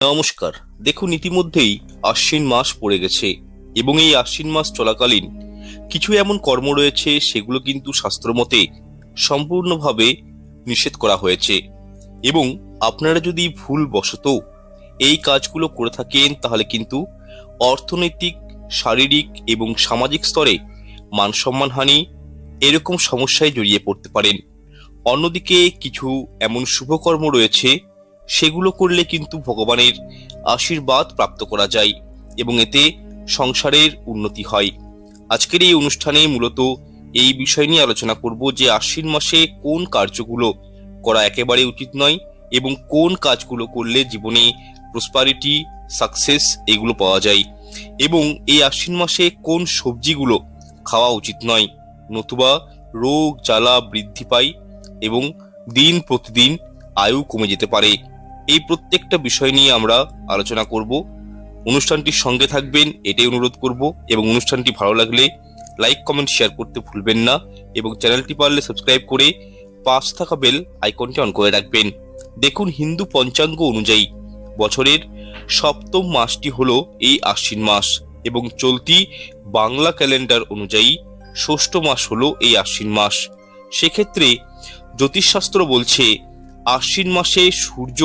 নমস্কার। দেখুন, ইতিমধ্যেই আশ্বিন মাস পড়ে গেছে এবং এই আশ্বিন মাস চলাকালীন কিছু এমন কর্ম রয়েছে, সেগুলো কিন্তু শাস্ত্রমতে সম্পূর্ণভাবে নিষেধ করা হয়েছে। এবং আপনারা যদি ভুল বশত এই কাজগুলো করে থাকেন, তাহলে কিন্তু অর্থনৈতিক, শারীরিক এবং সামাজিক স্তরে মান সম্মানহানি এরকম সমস্যায় জড়িয়ে পড়তে পারেন। অন্যদিকে কিছু এমন শুভকর্ম রয়েছে সেগুলো করলে কিন্তু ভগবানের আশীর্বাদ প্রাপ্ত করা যায় এবং এতে সংসারের উন্নতি হয়। আজকের এই অনুষ্ঠানে মূলত এই বিষয় নিয়ে আলোচনা করব যে আশ্বিন মাসে কোন কার্যগুলো করা একেবারে উচিত নয় এবং কোন কাজগুলো করলে জীবনে প্রসপারিটি সাকসেস এগুলো পাওয়া যায় এবং এই আশ্বিন মাসে কোন সবজিগুলো খাওয়া উচিত নয়। নতুবা রোগ, জ্বালা বৃদ্ধি পায় এবং দিন প্রতিদিন আয়ু কমে যেতে পারে। এই প্রত্যেকটা বিষয় নিয়ে আমরা আলোচনা করব। অনুষ্ঠানটির সঙ্গে থাকবেন, এটাই অনুরোধ করব এবং অনুষ্ঠানটি ভালো লাগলে লাইক কমেন্ট শেয়ার করতে ভুলবেন না এবং চ্যানেলটি পারলে সাবস্ক্রাইব করে পাশ থাকা বেল আইকনটি অন করে রাখবেন। দেখুন হিন্দু পঞ্চাঙ্গ অনুযায়ী বছরের সপ্তম মাসটি হলো এই আশ্বিন মাস এবং চলতি বাংলা ক্যালেন্ডার অনুযায়ী ষষ্ঠ মাস হলো এই আশ্বিন মাস। সেক্ষেত্রে জ্যোতিষশাস্ত্র বলছে, আশ্বিন মাসে সূর্য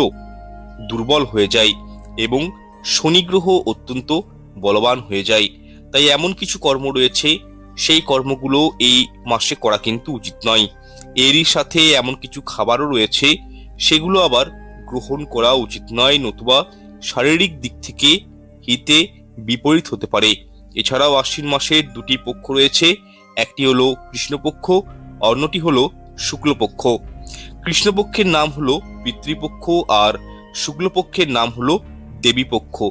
দুর্বল হয়ে যায় এবং শনি গ্রহ অত্যন্ত বলবান হয়ে যায়। তাই এমন কিছু কর্ম রয়েছে, সেই কর্মগুলো এই মাসে করা কিন্তু উচিত নয়। এরই সাথে এমন কিছু খাবারও রয়েছে, সেগুলো আবার গ্রহণ করা উচিত নয়, নতুবা শারীরিক দিক থেকে হিতে বিপরীত হতে পারে। এছাড়াও আশ্বিন মাসের দুটি পক্ষ রয়েছে, একটি হলো কৃষ্ণপক্ষ, অন্যটি হলো শুক্লপক্ষ। কৃষ্ণপক্ষের নাম হলো পিতৃপক্ষ আর শুক্লপক্ষের নাম হলো দেবীপক্ষ।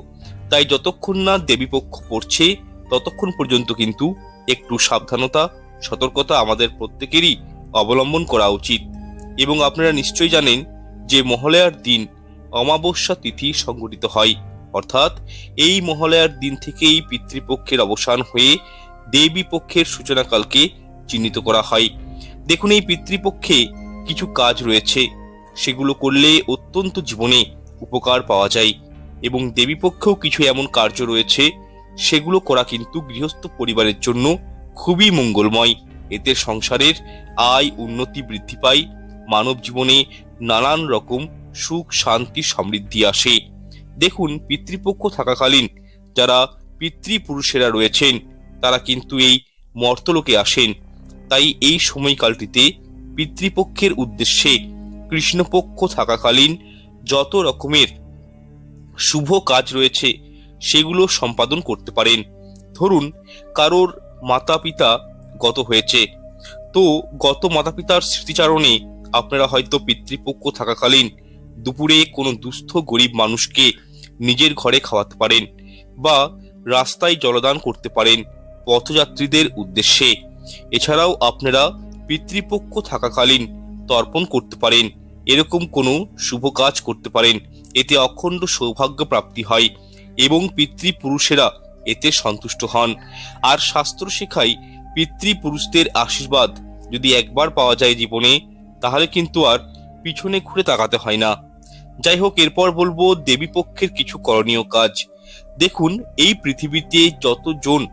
তাই যতক্ষণ না দেবীপক্ষ পড়ছে, ততক্ষণ পর্যন্ত কিন্তু একটু সাবধানতা, সতর্কতা আমাদের প্রত্যেকেরই অবলম্বন করা উচিত। এবং আপনারা নিশ্চয়ই জানেন যে মহালয়ার দিন অমাবস্যা তিথি সংগঠিত হয়। অর্থাৎ এই মহালয়ার দিন থেকেই পিতৃপক্ষের অবসান হয়ে দেবী পক্ষের সূচনাকালকে চিহ্নিত করা হয়। দেখুন, এই পিতৃপক্ষে কিছু কাজ রয়েছে। সেগুলো করলে অত্যন্ত জীবনে উপকার পাওয়া যায় এবং দেবীপক্ষেও কিছু এমন কার্য রয়েছে, সেগুলো করা কিন্তু গৃহস্থ পরিবারের জন্য খুবই মঙ্গলময়। এতে সংসারের আয় উন্নতি বৃদ্ধি পায়, মানব জীবনে নানান রকম সুখ, শান্তি, সমৃদ্ধি আসে। দেখুন, পিতৃপক্ষ থাকাকালীন যারা পিতৃপুরুষেরা রয়েছেন, তারা কিন্তু এই মর্তলোকে আসেন। তাই এই সময়কালটিতে পিতৃপক্ষের উদ্দেশ্যে কৃষ্ণপক্ষ থাকাকালীন যত রকমের শুভ কাজ রয়েছে, সেগুলো সম্পাদন করতে পারেন। ধরুন, কারোর মাতা পিতা গত হয়েছে। তো, গত মাতা পিতার স্মৃতিচারণে আপনারা হয়তো পিতৃপক্ষ থাকাকালীন দুপুরে কোনো দুস্থ গরিব মানুষকে নিজের ঘরে খাওয়াতে পারেন বা রাস্তায় জলদান করতে পারেন পথযাত্রীদের উদ্দেশ্যে। এছাড়াও আপনারা পিতৃপক্ষ থাকাকালীন তর্পণ করতে পারেন। এরকম কোনো শুভ কাজ করতে পারেন। এতে অখণ্ড সৌভাগ্য প্রাপ্তি হয় এবং পিতৃপুরুষেরা এতে সন্তুষ্ট হন। আর শাস্ত্র শেখায় পিতৃপুরুষদের আশীর্বাদ যদি একবার পাওয়া যায় জীবনে, তাহলে কিন্তু আর পিছনে ঘুরে তাকাতে হয় না। যাই হোক, এরপর বলব দেবীপক্ষের কিছু করণীয় কাজ। দেখুন, এই পৃথিবীতে যতজন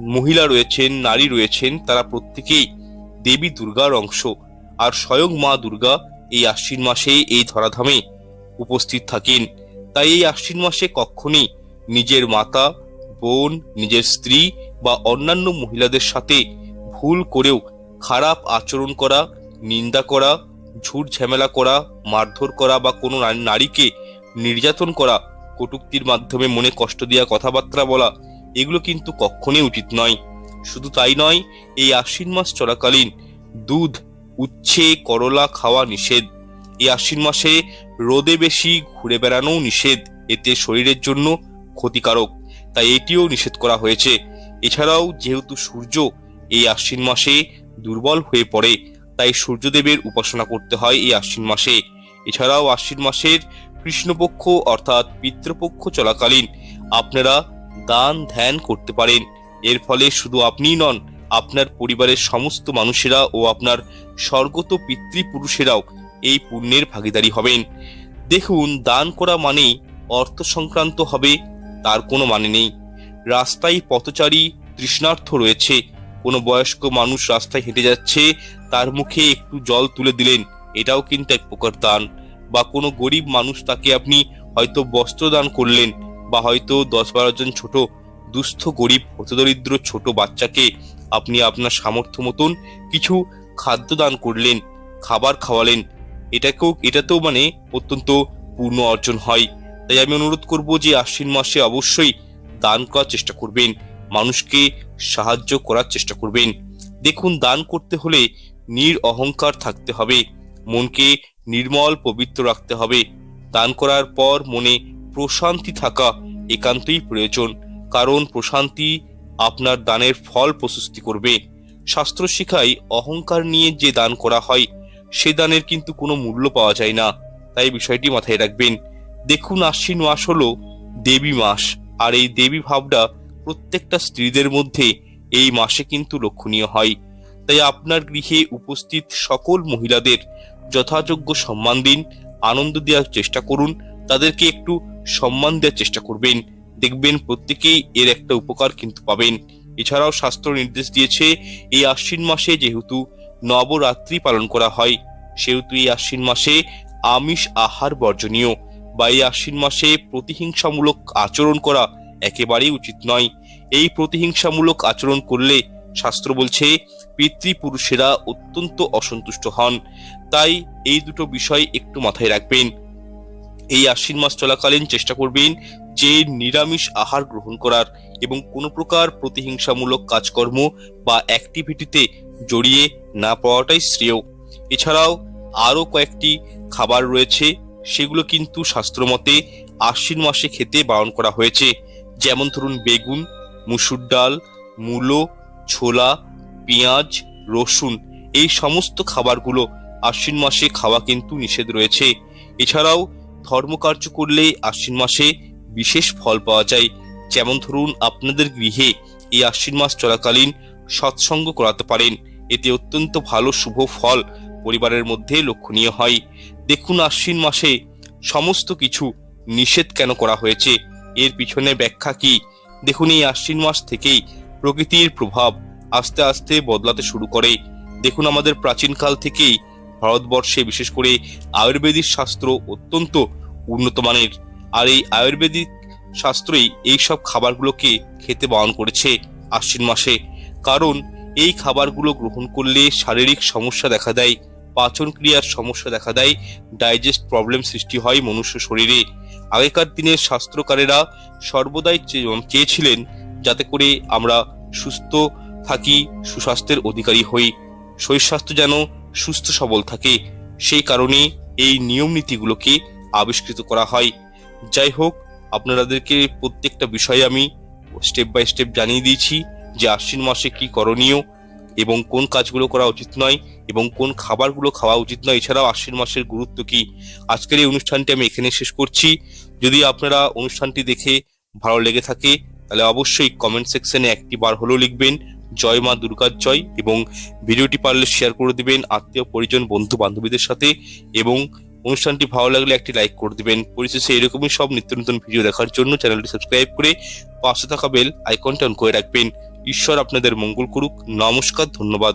মহিলা রয়েছেন, নারী রয়েছেন, তারা প্রত্যেকেই দেবী দুর্গার অংশ। আর স্বয়ং মা দুর্গা এই আশ্বিন মাসে এই ধরাধামে উপস্থিত থাকেন। তাই এই আশ্বিন মাসে কখনই নিজের মাতা, বোন, নিজের স্ত্রী বা অন্যান্য মহিলাদের সাথে ভুল করেও খারাপ আচরণ করা, নিন্দা করা, ঝুট ঝামেলা করা, মারধর করা বা কোনো নারীকে নির্যাতন করা, কটুক্তির মাধ্যমে মনে কষ্ট দেওয়া কথাবার্তা বলা, এগুলো কিন্তু কখনই উচিত নয়। শুধু তাই নয়, এই আশ্বিন মাস চলাকালীন দুধ উচ্ছে, করলা খাওয়া নিষেধ। এই আশ্বিন মাসে রোদে বেশি ঘুরে বেড়ানোও নিষেধ। এতে শরীরের জন্য ক্ষতিকারক। তাই এটিও নিষেধ করা হয়েছে। এছাড়াও যেহেতু সূর্য, এই আশ্বিন মাসে দুর্বল হয়ে পড়ে, তাই সূর্যদেবের উপাসনা করতে হয় এই আশ্বিন মাসে। এছাড়াও আশ্বিন মাসের কৃষ্ণপক্ষ অর্থাৎ পিতৃপক্ষ চলাকালীন আপনারা দান ধ্যান করতে পারেন। এর ফলে শুধু আপনিই নন আপনার পরিবারের সমস্ত মানুষেরা ও আপনার স্বর্গত পিতৃপুরুষেরাও এই পুণ্যের ভাগীদারি হবেন। দেখুন, দান করা মানেই অর্থ সংক্রান্ত হবে, তার কোনো মানে নেই। রাস্তায় পথচারী তৃষ্ণার্থ রয়েছে। কোনো বয়স্ক মানুষ রাস্তায় হেঁটে যাচ্ছে, তার মুখে একটু জল তুলে দিলেন, এটাও কিন্তু এক প্রকার দান। বা কোনো গরিব মানুষ তাকে আপনি হয়তো বস্ত্র দান করলেন, বা হয়তো দশ বারো জন ছোট দুস্থ গরিব হতদরিদ্র ছোট বাচ্চাকে আপনি আপনার সামর্থ্য মতন কিছু খাদ্য দান করলেন, খাবার খাওয়ালেন। এটাকেও, এটাতেও মানে অত্যন্ত পূর্ণ অর্জন হয়। তাই আমি অনুরোধ করব যে আশ্বিন মাসে অবশ্যই দান করার চেষ্টা করবেন, মানুষকে সাহায্য করার চেষ্টা করবেন। দেখুন, দান করতে হলে নির অহংকার থাকতে হবে, মনকে নির্মল, পবিত্র রাখতে হবে। দান করার পর মনে প্রশান্তি থাকা একান্তই প্রয়োজন, কারণ প্রশান্তি আপনার দানের ফল প্রশস্তি করবে। শাস্ত্র শিখায় অহংকার নিয়ে যে দান করা হয়, সে দানের কিন্তু কোনো মূল্য পাওয়া যায় না। তাই বিষয়টি মাথায় রাখবেন। দেখুন আশ্বিন মাস হলো দেবী মাস, আর এই দেবী ভাবটা প্রত্যেকটা স্ত্রীদের মধ্যে এই মাসে কিন্তু লক্ষণীয় হয়। তাই আপনার গৃহে উপস্থিত সকল মহিলাদের যথাযোগ্য সম্মান দিন, আনন্দ দেওয়ার চেষ্টা করুন, তাদেরকে একটু সম্মান দেওয়ার চেষ্টা করবেন। দেখবেন প্রত্যেকেই এর একটা উপকার কিন্তু পাবেন। এছাড়াও শাস্ত্র নির্দেশ দিয়েছে, এই আশ্বিন মাসে যেহেতু নবরাত্রি পালন করা হয়, সেহেতু এই আশ্বিন মাসে আমিষ আহার বর্জনীয় বা এই আশ্বিন মাসে প্রতিহিংসামূলক আচরণ করা একেবারেই উচিত নয়। এই প্রতিহিংসামূলক আচরণ করলে, শাস্ত্র বলছে, পিতৃপুরুষেরা অত্যন্ত অসন্তুষ্ট হন। তাই এই দুটো বিষয় একটু মাথায় রাখবেন। এই আশ্বিন মাস চলাকালীন চেষ্টা করবেন যে নিরামিষ আহার গ্রহণ করার এবং কোনো প্রকার প্রতিহিংসামূলক কাজকর্ম বা অ্যাক্টিভিটিতে জড়িয়ে না পাওয়াটাই শ্রেয়। এছাড়াও আরও কয়েকটি খাবার রয়েছে, সেগুলো কিন্তু শাস্ত্রমতে আশ্বিন মাসে খেতে বারণ করা হয়েছে। যেমন ধরুন বেগুন, মুসুর ডাল, মূলো, ছোলা, পেঁয়াজ, রসুন এই সমস্ত খাবারগুলো আশ্বিন মাসে খাওয়া কিন্তু নিষেধ রয়েছে। এছাড়াও ধর্মকার্য করলে আশ্বিন মাসে বিশেষ ফল পাওয়া যায়। যেমন ধরুন, আপনাদের গৃহে এই আশ্বিন মাস চলাকালীন সৎসঙ্গ করাতে পারেন। এতে অত্যন্ত ভালো শুভ ফল পরিবারের মধ্যে লক্ষণীয় হয়। দেখুন, আশ্বিন মাসে সমস্ত কিছু নিষেধ কেন করা হয়েছে? এর পিছনে ব্যাখ্যা কি? দেখুন, এই আশ্বিন মাস থেকেই প্রকৃতির প্রভাব আস্তে আস্তে বদলাতে শুরু করে। দেখুন, আমাদের প্রাচীনকাল থেকেই ভারতবর্ষে, বিশেষ করে আয়ুর্বেদিক শাস্ত্র অত্যন্ত উন্নত মানের আর এই আয়ুর্বেদিক শাস্ত্রই এই সব খাবারগুলোকে খেতে বারণ করেছে আশ্বিন মাসে। কারণ এই খাবারগুলো গ্রহণ করলে শারীরিক সমস্যা দেখা দেয় পাচন ক্রিয়ার সমস্যা দেখা দেয়, ডাইজেস্ট প্রবলেম সৃষ্টি হয় মনুষ্য শরীরে। আগেকার দিনের শাস্ত্রকারেরা সর্বদাই চেয়েছিলেন যাতে করে আমরা সুস্থ থাকি, সুস্বাস্থ্যের অধিকারী হই। শরীর স্বাস্থ্য যেন সুস্থ সবল থাকে। সেই কারণে এই নিয়ম নীতিগুলোকে আবিষ্কৃত করা হয়। যাই হোক, আপনাদেরকে প্রত্যেকটা বিষয়ে আমি স্টেপ বাই স্টেপ জানিয়ে দিয়েছি যে আশ্বিন মাসে কি করণীয় এবং কোন কাজগুলো করা উচিত নয় এবং কোন খাবারগুলো খাওয়া উচিত নয়। এছাড়াও আশ্বিন মাসের গুরুত্ব কি? আজকের এই অনুষ্ঠানটি আমি এখানে শেষ করছি। যদি আপনারা অনুষ্ঠানটি দেখে ভালো লেগে থাকে, তাহলে অবশ্যই কমেন্ট সেকশনে একটি বার হলেও লিখবেন। জয় মা দুর্গার জয় এবং ভিডিওটি পারলে শেয়ার করে দিবেন আত্মীয়, পরিজন, বন্ধু বান্ধবীদের সাথে এবং অনুষ্ঠানটি ভালো লাগলে একটি লাইক করে দিবেন। পরিশেষে এরকমই সব নিত্য নতুন ভিডিও দেখার জন্য চ্যানেলটি সাবস্ক্রাইব করে পাশে থাকা বেল আইকনটা অন করে রাখবেন। ঈশ্বর আপনাদের মঙ্গল করুক। নমস্কার, ধন্যবাদ।